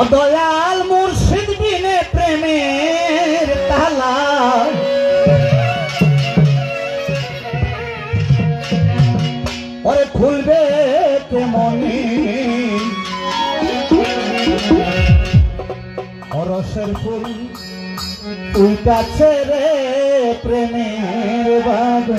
অদয়াল মুর্শিদ বিনে প্রেমের তালা। ওরে খুলবে তেমনি অরসের ফুল তুই কাছে রে প্রেমের বাবা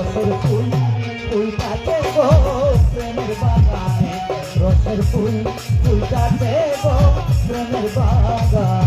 রসের ফুল ফুলটা তো গো প্রেমের বাগানে। রসের ফুল ফুলটা তো প্রেমের বাগান।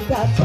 কাছে।